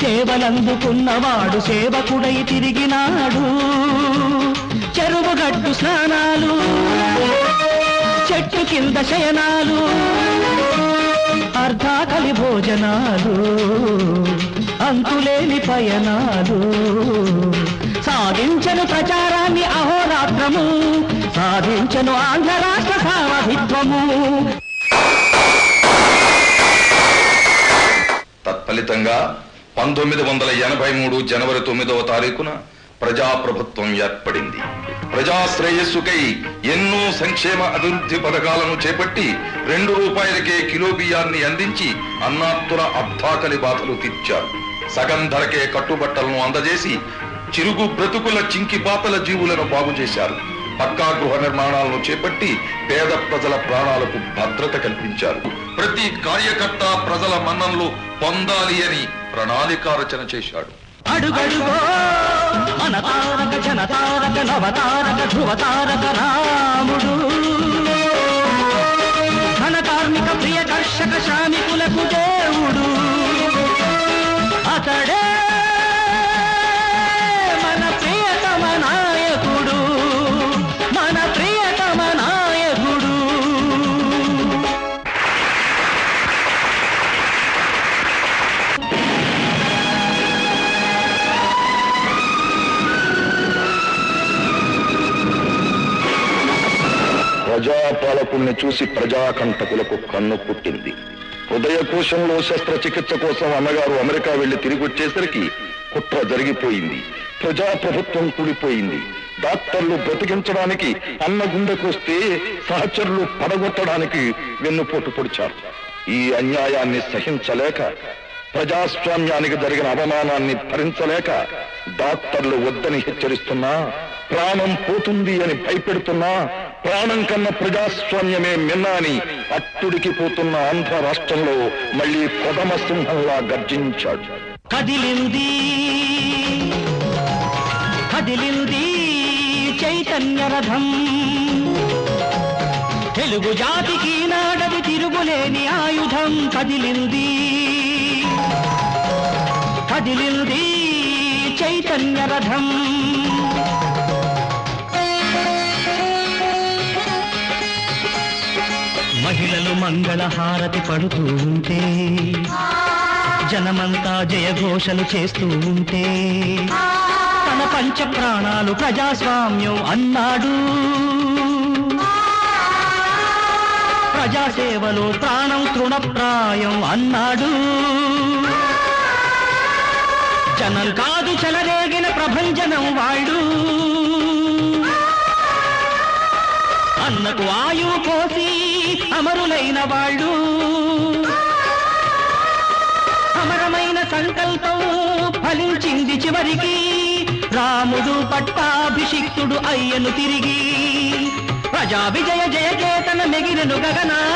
సేవలందుకున్నవాడు సేవకుడై తిరిగినాడు. చెరువుగట్టు స్నానాలు చెట్టు కింద శయనాలు అర్ధాకలి భోజనాలు అంతులేని పయనాలు. సాధించను ప్రచారాన్ని అహోరాత్రము సాధించను ఆంధ్ర రాష్ట్ర సారథిత్వము తత్ఫలితంగా పంతొమ్మిది వందల ఎనభై మూడు జనవరి తొమ్మిదవ తారీఖున ప్రజాప్రభుత్వం ఏర్పడింది. ప్రజా శ్రేయస్సుకై ఎన్నో సంక్షేమ అభివృద్ధి పథకాలను చేపట్టి రెండు రూపాయలకే కిలో బియ్యాన్ని అందించి అన్నాత్తుల అర్థాకలి బాధలు తీర్చారు. సగం ధరకే కట్టుబట్టలను అందజేసి చిరుగు బ్రతుకుల చింకిపాతల జీవులను బాగు చేశారు పక్కా గృహ నిర్మాణాలను చేపట్టి పేద ప్రజల ప్రాణాలకు భద్రత కల్పించారు. ప్రతి కార్యకర్త ప్రజల మన్నంలో పొందాలి అని ప్రణాళిక రచన చేశాడు. అడుగడుగో మన తారక జన తారక నవతారక ధ్రువ రాముడు. ప్రజాపాలకుల్ని చూసి ప్రజాకంటకులకు కన్ను పుట్టింది. హృదయ కోశంలో శస్త్రచికిత్స కోసం అన్నగారు అమెరికా వెళ్ళి తిరిగి వచ్చేసరికి కుట్ర జరిగిపోయింది. ప్రజాప్రభుత్వం కూలిపోయింది. డాక్టర్లు బ్రతికించడానికి అన్న గుండెకొస్తే సహచరులు పడగొట్టడానికి వెన్నుపోటు పొడిచారు. ఈ అన్యాయాన్ని సహించలేక ప్రజాస్వామ్యానికి జరిగిన అవమానాన్ని భరించలేక డాక్టర్లు వద్దని హెచ్చరిస్తున్నా ప్రాణం పోతుంది అని భయపెడుతున్నా ప్రాణం కన్న ప్రజాస్వామ్యమే మిన్నాని. అట్టుడికి పోతున్న ఆంధ్ర రాష్ట్రంలో మళ్ళీ కొదమ సింహంలా గర్జించాడు. కదిలింది. కదిలింది చైతన్య రథం. తెలుగు జాతికి నాడది తిరుగులేని ఆయుధం. కదిలింది. కదిలింది చైతన్య రథం. మహిళలు మంగళ హారతి పడుతూ ఉంటే జనమంతా జయఘోషలు చేస్తూ ఉంటే తన పంచ ప్రాణాలు ప్రజాస్వామ్యం అన్నాడు. ప్రజాసేవలో ప్రాణం తృణప్రాయం అన్నాడు. జనం కాదు చెలరేగిన ప్రభంజనం వాళ్ళు అన్నకు ఆయువు అమరులైన వాళ్ళు. అమరమైన సంకల్పం ఫలించింది చివరికి రాముడు పట్టాభిషిక్తుడు అయ్యను తిరిగి. ప్రజా విజయ జయకేతన మెగిరను గగనా.